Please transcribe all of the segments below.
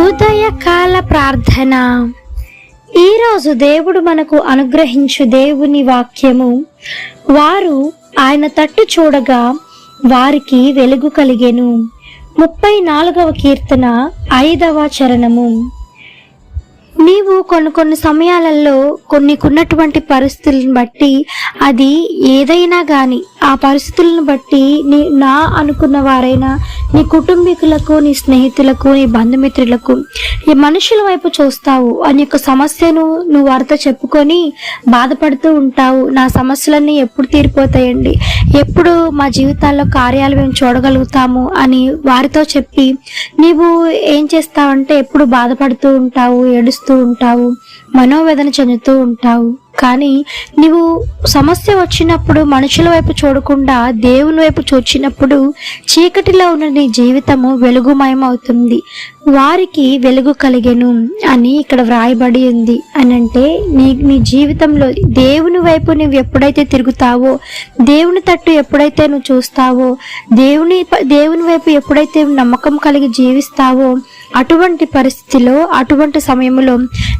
ఉదయకాల ప్రార్థన. ఈరోజు దేవుడు మనకు అనుగ్రహించు దేవుని వాక్యము. వారు ఆయన తట్టు చూడగా వారికి వెలుగు కలిగెను. ముప్పై నాలుగవ కీర్తన ఐదవ చరణము. నీవు కొన్ని కొన్ని సమయాలలో కొన్నికున్నటువంటి పరిస్థితులను బట్టి అది ఏదైనా కానీ ఆ పరిస్థితులను బట్టి నీ నా అనుకున్న వారైనా నీ కుటుంబీకులకు నీ స్నేహితులకు నీ బంధుమిత్రులకు ఈ మనుషుల వైపు చూస్తావు. అని యొక్క సమస్యను నువ్వు వారితో చెప్పుకొని బాధపడుతూ ఉంటావు. నా సమస్యలన్నీ ఎప్పుడు తీరిపోతాయండి? ఎప్పుడు మా జీవితాల్లో కార్యాలు మేము చూడగలుగుతాము? అని వారితో చెప్పి నీవు ఏం చేస్తావంటే ఎప్పుడు బాధపడుతూ ఉంటావు ఏడుస్తూ ఉంటావు మనోవేదన చెందుతూ ఉంటావు. కానీ నీవు సమస్య వచ్చినప్పుడు మనుషుల వైపు చూడకుండా దేవుని వైపు చూచినప్పుడు చీకటిలో ఉన్న నీ జీవితము వెలుగుమయం అవుతుంది వారికి వెలుగు కలిగెను అని ఇక్కడ వ్రాయబడి ఉంది. అని అంటే నీ నీ జీవితంలో దేవుని వైపు నువ్వు ఎప్పుడైతే తిరుగుతావో దేవుని తట్టు ఎప్పుడైతే నువ్వు చూస్తావో దేవుని దేవుని వైపు ఎప్పుడైతే నమ్మకం కలిగి జీవిస్తావో అటువంటి పరిస్థితిలో అటువంటి సమయంలో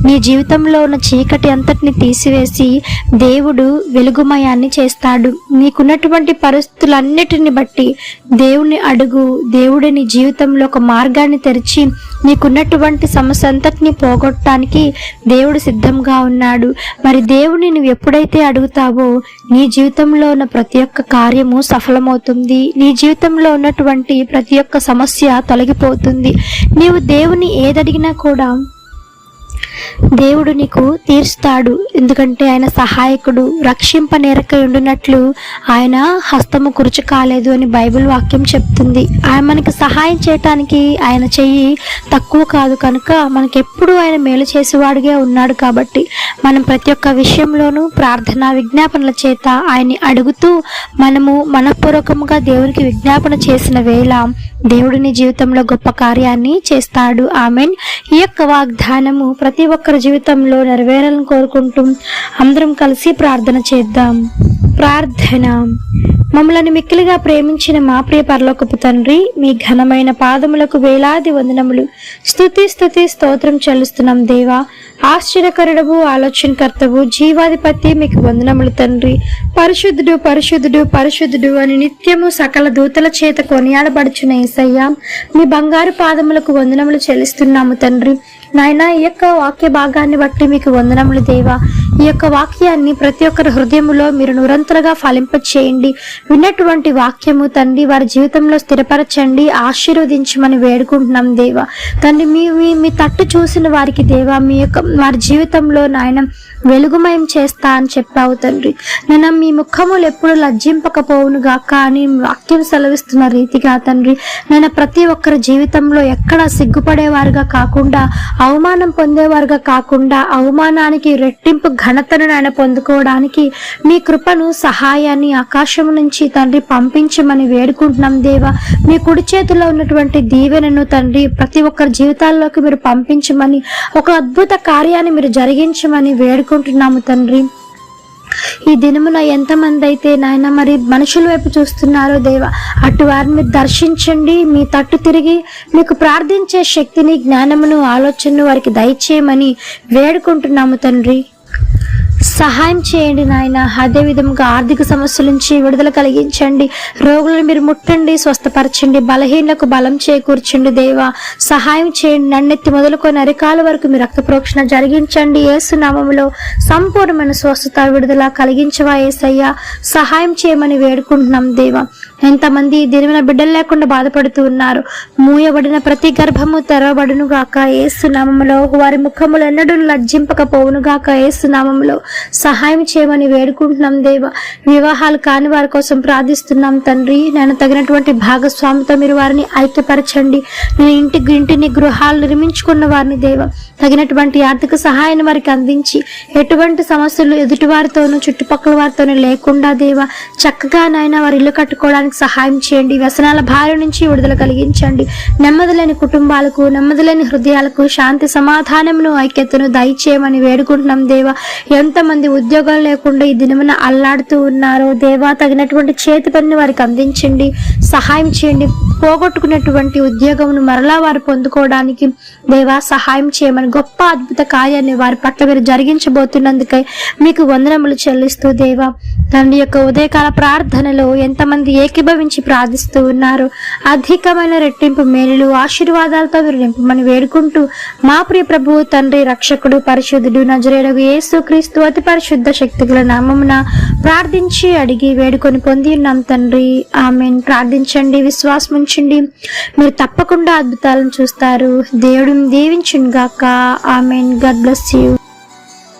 నీ జీవితంలో ఉన్న చీకటి అంతటిని తీసివేసి దేవుడు వెలుగుమయాన్ని చేస్తాడు. నీకున్నటువంటి పరిస్థితులన్నిటిని బట్టి దేవుని అడుగు దేవుడి నీ జీవితంలో ఒక మార్గాన్ని తెరిచి నీకున్నటువంటి సమస్య అంతటిని పోగొట్టడానికి దేవుడు సిద్ధంగా ఉన్నాడు. మరి దేవుని నువ్వు ఎప్పుడైతే అడుగుతావో నీ జీవితంలో ఉన్న ప్రతి ఒక్క కార్యము సఫలమవుతుంది. నీ జీవితంలో ఉన్నటువంటి ప్రతి ఒక్క సమస్య తొలగిపోతుంది. నీవు దేవుని ఏదడిగినా కూడా దేవుడు నీకు తీరుస్తాడు. ఎందుకంటే ఆయన సహాయకుడు రక్షింప నేరక ఉండినట్లు ఆయన హస్తము కురుచు కాలేదు అని బైబిల్ వాక్యం చెప్తుంది. ఆయన మనకి సహాయం చేయటానికి ఆయన చెయ్యి తక్కువ కాదు కనుక మనకి ఎప్పుడు ఆయన మేలు చేసేవాడుగా ఉన్నాడు కాబట్టి మనం ప్రతి ఒక్క విషయంలోనూ ప్రార్థన విజ్ఞాపనల చేత ఆయన్ని అడుగుతూ మనము మనపూర్వకంగా దేవునికి విజ్ఞాపన చేసిన వేళ దేవుడిని జీవితంలో గొప్ప కార్యాన్ని చేస్తాడు. ఆమెన్. ఈ యొక్క వాగ్దానము ప్రతి ఒక్కరి జీవితంలో నెరవేరాలని కోరుకుంటూ అందరం కలిసి ప్రార్థన చేద్దాం. ప్రార్థన. మమ్మల్ని మిక్కిలిగా ప్రేమించిన మా ప్రియ పరలోకపు తండ్రి మీ ఘనమైన పాదములకు వేలాది వందనములు. స్తుతి స్థుతి స్తోత్రం చెల్లిస్తున్నాం దేవా. ఆశ్చర్యకరుడవు ఆలోచనకర్తవు జీవాధిపతి మీకు వందనములు తండ్రి. పరిశుద్ధుడు పరిశుద్ధుడు పరిశుద్ధుడు అని నిత్యము సకల దూతల చేత కొనియాడబడుచున్న ఏసయ్య మీ బంగారు పాదములకు వందనములు చెల్లిస్తున్నాము తండ్రి. నాయన ఈ యొక్క వాక్య భాగాన్ని బట్టి మీకు వందనములు దేవా. ఈ యొక్క వాక్యాన్ని ప్రతి ఒక్కరి హృదయములో మీరు నిరంతరంగా ఫలింప చేయండి విన్నటువంటి వాక్యము తండ్రి వారి జీవితంలో స్థిరపరచండి ఆశీర్వదించమని వేడుకుంటున్నాం దేవా. తండ్రి మీ మీ తట్టు చూసిన వారికి దేవా మీ యొక్క వారి జీవితంలో నాయన వెలుగుమయం చేస్తా అని చెప్పావు తండ్రి. నేను మీ ముఖములు ఎప్పుడు లజ్జింపకపోవునుగా కానీ వాక్యం సెలవిస్తున్న రీతిగా తండ్రి నేను ప్రతి ఒక్కరి జీవితంలో ఎక్కడ సిగ్గుపడేవారుగా కాకుండా అవమానం పొందేవారుగా కాకుండా అవమానానికి రెట్టింపు ఘనతను నాయన పొందుకోవడానికి మీ కృపను సహాయాన్ని ఆకాశం నుంచి తండ్రి పంపించమని వేడుకుంటున్నాం దేవా. మీ కుడి చేతిలో ఉన్నటువంటి దీవెనను తండ్రి ప్రతి ఒక్కరి జీవితాల్లోకి మీరు పంపించమని ఒక అద్భుత కార్యాన్ని మీరు జరిగించమని వేడుకు వేడుకుంటున్నాము తండ్రి. ఈ దినమున ఎంతమంది అయితే నాయన మరి మనుషుల వైపు చూస్తున్నారో దేవ అటు వారిని దర్శించండి మీ తట్టు తిరిగి మీకు ప్రార్థించే శక్తిని జ్ఞానమును ఆలోచనను వారికి దయచేయమని వేడుకుంటున్నాము తండ్రి. సహాయం చేయండి నాయన. అదే విధముగా ఆర్థిక సమస్యల నుంచి విడుదల కలిగించండి. రోగులను మీరు ముట్టండి స్వస్థపరచండి బలహీనలకు బలం చేకూర్చండి దేవా. సహాయం చేయండి నన్నెత్తి మొదలుకొని అరికాల వరకు మీ రక్త ప్రోక్షణ జరిగించండి ఏసునామంలో. సంపూర్ణమైన స్వస్థత విడుదల కలిగించవా ఏసయ్యా. సహాయం చేయమని వేడుకుంటున్నాం దేవా. ఎంతమంది దినమైన బిడ్డలు లేకుండా బాధపడుతూ ఉన్నారు. మూయబడిన ప్రతి గర్భము తెరవబడును గాక ఏసునామంలో వారి ముఖములు ఎన్నడూ లజ్జింపకపోవును గాక ఏసునామంలో సహాయం చేయమని వేడుకుంటున్నాం దేవ. వివాహాలు కాని వారి కోసం ప్రార్థిస్తున్నాం తండ్రి. నేను తగినటువంటి భాగస్వామితో మీరు వారిని ఐక్యపరచండి. నేను ఇంటి ఇంటిని గృహాలు నిర్మించుకున్న వారిని దేవ. తగినటువంటి ఆర్థిక సహాయాన్ని వారికి అందించి ఎటువంటి సమస్యలు ఎదుటివారితోనూ చుట్టుపక్కల వారితోనూ లేకుండా దేవ చక్కగా నాయన వారి ఇల్లు కట్టుకోవడానికి సహాయం చేయండి. వ్యసనాల భార్య నుంచి విడుదల కలిగించండి. నెమ్మదిలేని కుటుంబాలకు నెమ్మదిలేని హృదయాలకు శాంతి సమాధానమును ఐక్యతను దయచేయమని వేడుకుంటున్నాం దేవా. ఎంతమంది ఉద్యోగాలు లేకుండా ఈ దినమున అల్లాడుతూ ఉన్నారో దేవా తగినటువంటి చేతి పనిని వారికి అందించండి. సహాయం చేయండి. పోగొట్టుకున్నటువంటి ఉద్యోగమును మరలా వారు పొందుకోవడానికి దేవా సహాయం చేయమని గొప్ప అద్భుత కార్యాన్ని వారి పట్ల మీరు జరిగించబోతున్నందుకై మీకు వందనములు చెల్లిస్తూ దేవా తండ్రి యొక్క ఉదయకాల ప్రార్థనలో ఎంతమంది ఏకీభవించి ప్రార్థిస్తూ ఉన్నారు అధికమైన రెట్టింపు మేలులు ఆశీర్వాదాలతో మీరు నింపమని వేడుకుంటూ మా ప్రియ ప్రభువు తండ్రి రక్షకుడు పరిశుద్ధుడు నజరేడగు యేసు క్రీస్తు అతి పరిశుద్ధ శక్తిగల నామమున ప్రార్థించి అడిగి వేడుకొని పొంది ఉన్నాం తండ్రి. ఆమెను. ప్రార్థించండి. విశ్వాసం ఉంచండి మీరు తప్పకుండా అద్భుతాలను చూస్తారు. దేవుడిని దీవించును గాక ఆమెన్. God bless you.